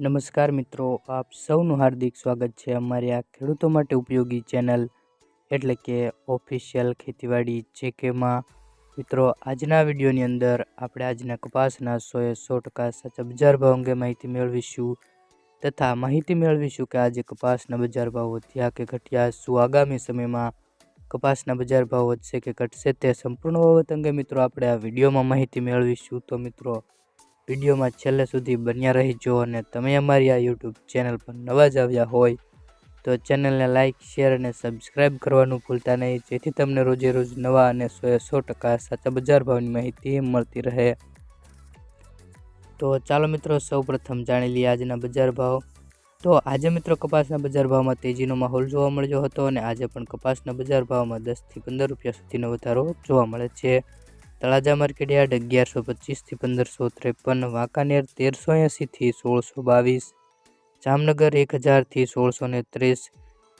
નમસ્કાર મિત્રો, આપ સૌનું હાર્દિક સ્વાગત છે અમારી આ ખેડૂતો માટે ઉપયોગી ચેનલ એટલે કે ઓફિશિયલ ખેતીવાડી જેકેમાં મિત્રો, આજના વિડીયોની અંદર આપણે આજના કપાસના સોએ સો ટકા સાચા બજાર ભાવ અંગે માહિતી મેળવીશું તથા માહિતી મેળવીશું કે આજે કપાસના બજાર ભાવ વધ્યા કે ઘટ્યા, શું આગામી સમયમાં કપાસના બજાર ભાવ વધશે કે ઘટશે તે સંપૂર્ણ બાબત અંગે મિત્રો આપણે આ વિડીયોમાં માહિતી મેળવીશું. તો મિત્રો વિડીયોમાં છેલ્લે સુધી બન્યા રહીજો અને તમે અમારી આ યુટ્યુબ ચેનલ પર નવા જ આવ્યા હોય તો ચેનલને લાઇક શેર અને સબસ્ક્રાઈબ કરવાનું ભૂલતા નહીં. જેથી તમને રોજે રોજ નવા અને સો સો ટકા સાચા બજાર ભાવની માહિતી મળતી રહે. તો ચાલો મિત્રો સૌ પ્રથમ જાણી લઈએ આજના બજાર ભાવ. તો આજે મિત્રો કપાસના બજાર ભાવમાં તેજીનો માહોલ જોવા મળ્યો હતો અને આજે પણ કપાસના બજાર ભાવમાં દસથી પંદર રૂપિયા સુધીનો વધારો જોવા મળે છે. તળાજા માર્કેટ યાર્ડ અગિયારસો પચીસથી પંદરસો ત્રેપન, વાંકાનેર તેરસો એંસીથી સોળસો બાવીસ, જામનગર એક હજારથી સોળસો ને ત્રીસ,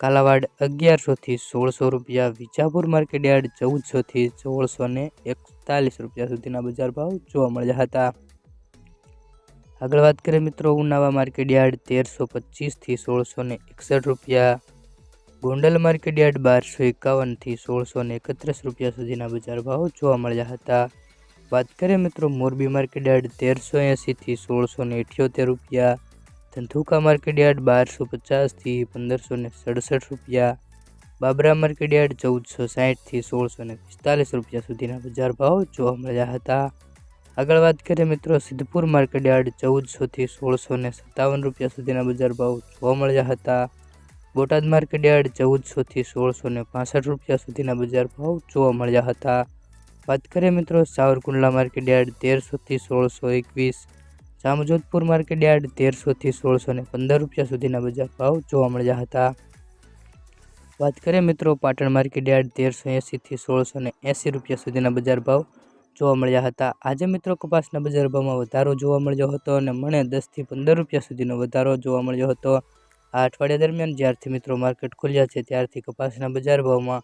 કાલાવાડ અગિયારસોથી સોળસો રૂપિયા, વિજાપુર માર્કેટ યાર્ડ ચૌદસોથી સોળસો ને એકતાલીસ રૂપિયા સુધીના બજાર ભાવ જોવા મળ્યા હતા. આગળ વાત કરીએ મિત્રો ઉનાવા માર્કેટ યાર્ડ તેરસો પચીસથી સોળસો ને એકસઠ રૂપિયા ગોંડલ માર્કેટયાર્ડ બારસો એકાવનથી સોળસો ને એકત્રીસ રૂપિયા સુધીના બજાર ભાવ જોવા મળ્યા હતા. વાત કરીએ મિત્રો મોરબી માર્કેટયાર્ડ તેરસો એંસીથી સોળસો ને અઠ્યોતેર રૂપિયા, ધંધુકા માર્કેટયાર્ડ બારસો પચાસથી પંદરસો ને સડસઠ રૂપિયા, બાબરા માર્કેટયાર્ડ ચૌદસો સાહીઠથી સોળસો ને પિસ્તાલીસ રૂપિયા સુધીના બજાર ભાવ જોવા મળ્યા હતા. આગળ વાત કરીએ મિત્રો સિદ્ધપુર માર્કેટયાર્ડ ચૌદસોથી સોળસો ને સત્તાવન રૂપિયા સુધીના બજાર ભાવ જોવા મળ્યા હતા. બોટાદ માર્કેટ યાર્ડ ચૌદસોથી સોળસો ને પાસઠ રૂપિયા સુધીના બજાર ભાવ જોવા મળ્યા હતા. વાત કરીએ મિત્રો સાવરકુંડલા માર્કેટ યાર્ડ તેરસોથી સોળસો એકવીસ, જામજોધપુર માર્કેટ યાર્ડ તેરસોથી સોળસો ને પંદર રૂપિયા સુધીના બજાર ભાવ જોવા મળ્યા હતા. વાત કરીએ મિત્રો પાટણ માર્કેટ યાર્ડ તેરસો એંસીથી સોળસો ને એંસી રૂપિયા સુધીના બજાર ભાવ જોવા મળ્યા હતા. આજે મિત્રો કપાસના બજાર ભાવમાં વધારો જોવા મળ્યો હતો અને મને દસથી પંદર રૂપિયા સુધીનો વધારો જોવા મળ્યો હતો. આ અઠવાડિયા દરમિયાન જ્યારથી મિત્રો માર્કેટ ખુલ્યા છે, ત્યારથી કપાસના બજાર ભાવમાં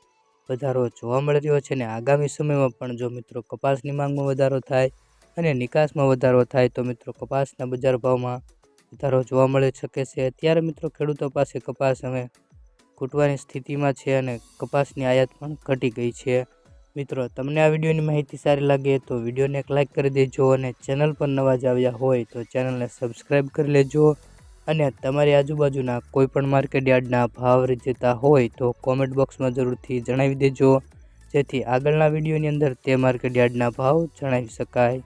વધારો જોવા મળી રહ્યો છે અને આગામી સમયમાં પણ જો મિત્રો કપાસની માંગમાં વધારો થાય અને નિકાસમાં વધારો થાય તો મિત્રો કપાસના બજાર ભાવમાં વધારો જોવા મળી શકે છે. અત્યારે મિત્રો ખેડૂતો પાસે કપાસ હવે ખૂટવાની સ્થિતિમાં છે અને કપાસની આયાત પણ ઘટી ગઈ છે. મિત્રો, તમને આ વિડીયોની માહિતી સારી લાગે તો વિડીયોને એક લાઇક કરી દેજો અને ચેનલ પર નવા જ આવ્યા હોય તો ચેનલને સબસ્ક્રાઈબ કરી લેજો. અને તમારી આજુબાજુના કોઈ પણ માર્કેટ યાર્ડના ભાવ જતા હોય તો કોમેન્ટ બોક્સમાં જરૂરથી જણાવી દેજો. જેથી આગળના વિડીયોની અંદર તે માર્કેટ યાર્ડના ભાવ જણાવી શકાય.